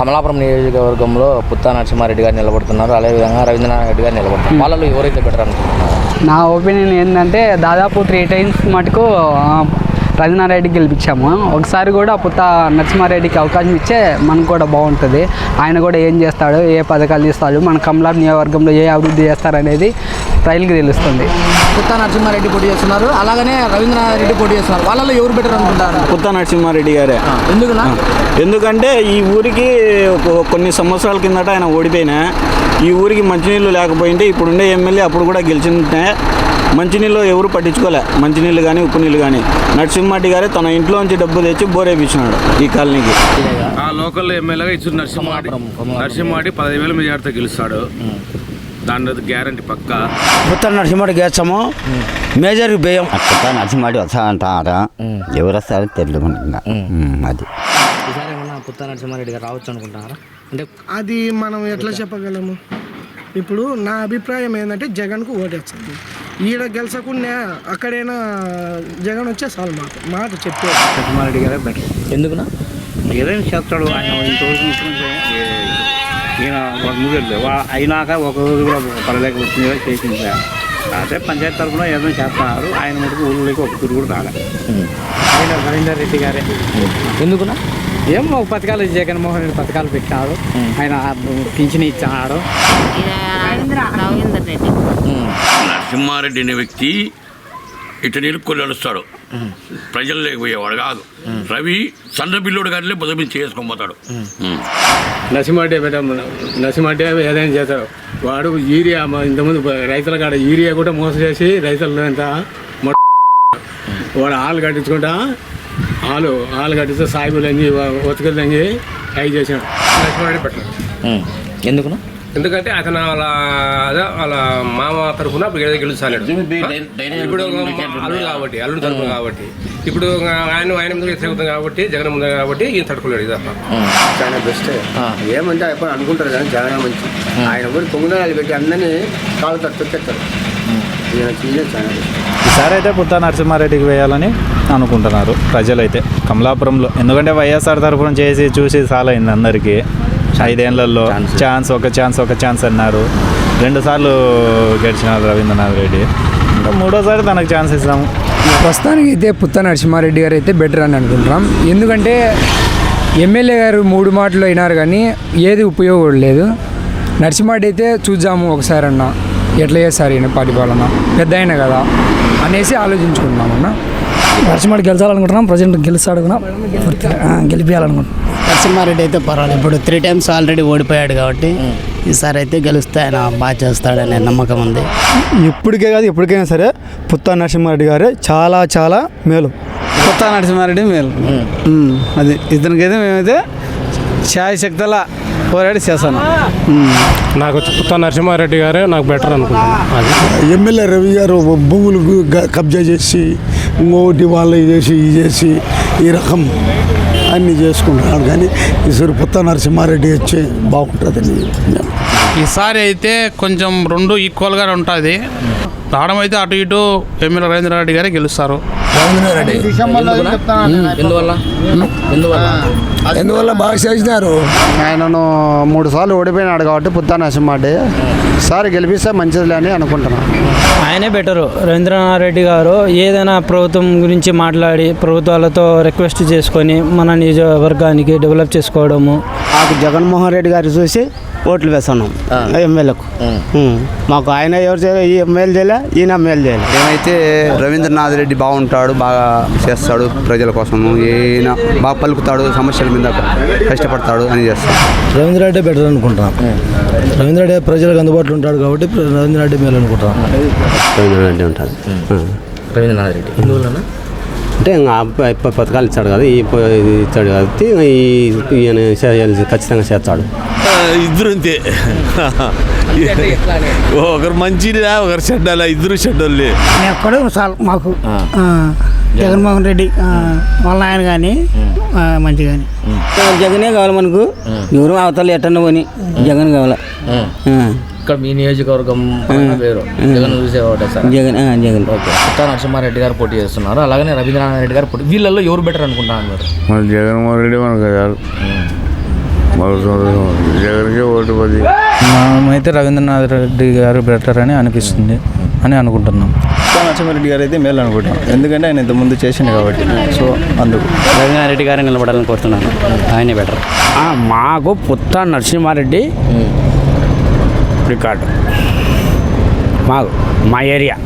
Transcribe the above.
కమలాపురం నియోజకవర్గంలో పుత్తా నరసింహారెడ్డి గారు నిలబడుతున్నారు. అదేవిధంగా రవీంద్రనాథ్ రెడ్డి గారు నిలబడుతున్నారు. వాళ్ళలో ఎవరైతే బెటర్ అనుకుంటున్నారు? నా ఒపీనియన్ ఏంటంటే దాదాపు త్రీ టైమ్స్ మటుకు ఆ, గెలిపించాము. ఒకసారి కూడా పుత్త నరసింహారెడ్డికి అవకాశం ఇచ్చే మనకు కూడా బాగుంటుంది. ఆయన కూడా ఏం చేస్తాడు ఏ పథకాలు ఇస్తాడు మన కమలా నియోజకవర్గంలో ఏ అభివృద్ధి చేస్తారనేది ప్రజలకు తెలుస్తుంది. పుత్తా నరసింహారెడ్డి పోటీ చేస్తున్నారు. అలాగనే రవీంద్రనాథ్ రెడ్డి పోటీ చేస్తున్నారు. వాళ్ళలో ఎవరు బెటర్ అనుకుంటారు? పుత్త నరసింహారెడ్డి గారే ఎందుకునా ఎందుకంటే ఈ ఊరికి ఒక- కొన్ని సంవత్సరాల కిందట ఆయన ఓడిపోయినా ఈ ఊరికి మంచినీళ్ళు లేకపోయింటే ఇప్పుడుండే ఎమ్మెల్యే అప్పుడు కూడా గెలిచింటే మంచినీళ్ళు ఎవరు పట్టించుకోలే. మంచినీళ్ళు కానీ ఉప్పు నీళ్ళు కానీ నరసింహారెడ్డి గారే తన ఇంట్లోంచి డబ్బు తెచ్చి బోరేపించినాడు ఈ కాలనీకి. ఆ లోకల్ ఎమ్మెల్యేగా ఇచ్చిన నరసింహాడి నరసింహాడి పదహైదు వేల మెజార్టీతో గెలుస్తాడు. దాని గ్యారంటీ పక్కా. ఉత్తర నరసింహడి గేస్తాము మేజర్ భయం. కొత్త నరసింహాడి వస్తా అంటారా? ఎవరు వస్తారో తెలియదు అది. ఈసారి ఏమన్నా పుత్తా నరసింహారెడ్డి గారు రావచ్చు అనుకుంటున్నారా? అంటే అది మనం ఎట్లా చెప్పగలము? ఇప్పుడు నా అభిప్రాయం ఏంటంటే జగన్కు ఓటేస్తుంది. ఈడ గెలిచకుండా అక్కడైనా జగన్ వచ్చే చాలు మాకు మాట చెప్పే నరసింహారెడ్డి గారే బెటర్. ఎందుకునా? ఏదైనా చేస్తాడు ఆయన. ఇంతవరకు ముఖ్యమంత్రి ఈయన ఒక ముగ్గురు అయినాక ఒక రోజు కూడా పడలేక వచ్చింది చేసింది. అదే పంచాయతీ తరఫున ఏదైనా చేస్తున్నారు. ఆయన మటుకు ఊళ్ళోకి ఒక తిరుగు కూడా రాలేదు రవీందర్ రెడ్డి గారే. ఎందుకునా? ఏమో పథకాలు జగన్మోహన్ రెడ్డి పథకాలు పెట్టినాడు ఆయన పింఛన్ ఇచ్చినాడు రవీందర్ రెడ్డి. నరసింహారెడ్డి అనే వ్యక్తి ఇటు నిలుక్కొని నడుస్తాడు ప్రజలు లేకపోయేవాడు కాదు. రవి సన్న బిల్లుడు గారిలే బుధమి చేసుకొని పోతాడు. నరసింహారెడ్డి నరసింహారెడ్డి ఏదైనా చేస్తాడు. వాడు యూరియా మా ఇంతకుముందు రైతుల కాడ యూరియా కూడా మోసం చేసి రైతులు ఎంత వాడు ఆలు కట్టించుకుంటా ఆలు ఆలు కట్టిస్తే సాయిబులు అంగి ఉతకలు అంగి అవి చేసినాడు నరసింహారెడ్డి పెట్టాడు ఎందుకునా? ఎందుకంటే అతను వాళ్ళ వాళ్ళ మామ తరఫున గెలుస్తాడు. ఇప్పుడు అల్లుడు కాబట్టి అల్లుడు తరఫున కాబట్టి. ఇప్పుడు ఆయన ఆయన ముందు తిరుగుతుంది కాబట్టి జగన్ ముందు కాబట్టి ఈయన తట్టుకోలేడు ఇది చాలా బెస్ట్ ఏమంటే ఎప్పుడు అనుకుంటారు కానీ చాలా మంచి. ఆయన కూడా పొంగుదనాలు పెట్టి అందరినీ కాలు తట్టుకెత్తారు ఈసారి అయితే పుత్త నరసింహారెడ్డికి వేయాలని అనుకుంటున్నారు ప్రజలైతే. కమలాపురంలో ఎందుకంటే వైఎస్ఆర్ తరఫున చేసి చూసి చాలా అయింది అందరికీ. ఐదేళ్ళలో ఛాన్స్ ఒక ఛాన్స్ ఒక ఛాన్స్ అన్నారు. రెండు సార్లు గెలిచినారు రవీంద్రనాథ్ రెడ్డి. ఇంకా మూడోసారి తనకు ఛాన్స్ ఇస్తాము ప్రస్తుతానికి అయితే పుత్త నరసింహారెడ్డి గారు అయితే బెటర్ అని అనుకుంటున్నాం. ఎందుకంటే ఎమ్మెల్యే గారు మూడు మాటలు అయినారు కానీ ఏది ఉపయోగం లేదు. నరసింహారెడ్డి అయితే చూద్దాము ఒకసారి అన్న. ఎట్లా చేస్తారు ఈయన పరిపాలన పెద్ద అయిన కదా? అనేసి ఆలోచించుకుంటున్నామన్న నరసింహాడు గెలిచాలనుకుంటున్నాం ప్రజెంట్ గెలుస్తాడు కూడా గెలిపించాలనుకుంటున్నాం నరసింహారెడ్డి అయితే పర్వాలేదు. ఇప్పుడు త్రీ టైమ్స్ ఆల్రెడీ ఓడిపోయాడు కాబట్టి ఈసారి అయితే గెలిస్తే ఆయన బాగా చేస్తాడనే నమ్మకం ఉంది. ఇప్పటికే కాదు ఎప్పటికైనా సరే పుత్తా నరసింహారెడ్డి గారే చాలా చాలా మేలు. కొత్త నరసింహారెడ్డి మేలు. అది ఇతనికైతే మేమైతే శాయశక్తుల పోరాడి చేస్తాను నాకు వచ్చి పుత్త నరసింహారెడ్డి గారే నాకు బెటర్ అనుకుంటున్నాను అది. ఎమ్మెల్యే రవి గారు భూములు గ- కబ్జా చేసి ఇంకోటి వాళ్ళు చేసి ఇది చేసి ఈ రకం అన్నీ చేసుకుంటున్నాడు. కానీ ఈసారి పుత్త నరసింహారెడ్డి వచ్చి బాగుంటుందని ఈసారి అయితే కొంచెం రెండు ఈక్వల్గా ఉంటుంది. రావడం అయితే అటు ఇటు ఎమ్మెల్యే రవీంద్ర రెడ్డి గారే గెలుస్తారు. ఎందువల్ల? ఎందువల్ల? ఎందువల్ల? బాగా చేసినారు. ఆయనను మూడు సార్లు ఓడిపోయినాడు కాబట్టి పుత్తా నరసింహారెడ్డి. సారి గెలిపిస్తే మంచిదిలే అని అనుకుంటున్నాను. ఆయనే బెటరు. రవీంద్రనాథ్ రెడ్డి గారు ఏదైనా ప్రభుత్వం గురించి మాట్లాడి ప్రభుత్వాలతో రిక్వెస్ట్ చేసుకొని మన నియోజకవర్గానికి డెవలప్ చేసుకోవడము. మాకు జగన్మోహన్ రెడ్డి గారు చూసి ఓట్లు వేస్తున్నాం ఎమ్మెల్యేకు. మాకు ఆయన ఎవరు చేయలే ఈ ఎమ్మెల్యే చేయలే ఈయన ఎమ్మెల్యే చేయలే. ఏమైతే రవీంద్రనాథ్ రెడ్డి బాగుంటాడు బాగా చేస్తాడు ప్రజల కోసము ఈయన బాగా పలుకుతాడు సమస్యల మీద కష్టపడతాడు అని చేస్తాడు. రవీంద్ర రెడ్డి బెటర్ అనుకుంటున్నాం. రవీంద్ర రెడ్డి ప్రజలకు అందుబాటులో ఉంటాడు కాబట్టి రవీంద్ర రెడ్డి మేలు అనుకుంటున్నాం. రవీంద్రనాథ్ ఉంటాడు. రవీంద్రనాథ్ రెడ్డి. ఎందువలన? అంటే పథకాలు ఇచ్చాడు కదా ఈ ఇచ్చాడు కాబట్టి ఈయన ఖచ్చితంగా చేస్తాడు. ఇద్దరు అంతే ఒకరు మంచిదా ఒకరు చెడ్డాలా ఇద్దరు చెడ్డోళ్ళే. ఎక్కడో చాలు మాకు జగన్మోహన్ రెడ్డి వాళ్ళ ఆయన కానీ మంచి కానీ జగనే కావాలి మనకు. ఎవరు అవతల ఎట్టన్న పోని జగన్ కావాలి? ఇక్కడ మీ నియోజకవర్గం వేరు. జగన్ చూసే ఒకటే సార్. జగన్ జగన్. ఓకే. పుత్తా నరసింహారెడ్డి గారు పోటీ చేస్తున్నారు. అలాగనే రవీంద్రనాథ్ రెడ్డి గారు పోటీ వీళ్ళల్లో ఎవరు బెటర్ అనుకుంటున్నారు జగన్మోహన్ రెడ్డి మనకు జగన్కి ఓటు పది మేమైతే రవీంద్రనాథ్ రెడ్డి గారు బెటర్ అని అనిపిస్తుంది అని అనుకుంటున్నాం. నరసింహారెడ్డి గారు అయితే మేలు అనుకుంటాం ఎందుకంటే ఆయన ఇంతకుముందు చేసిండు కాబట్టి. సో అందుకు. రవీంద్రారెడ్డి గారిని నిలబడాలని కోరుతున్నాను. ఆయనే బెటర్ మాకు పుత్త నరసింహారెడ్డి రికార్డు. మాకు మా ఏరియా.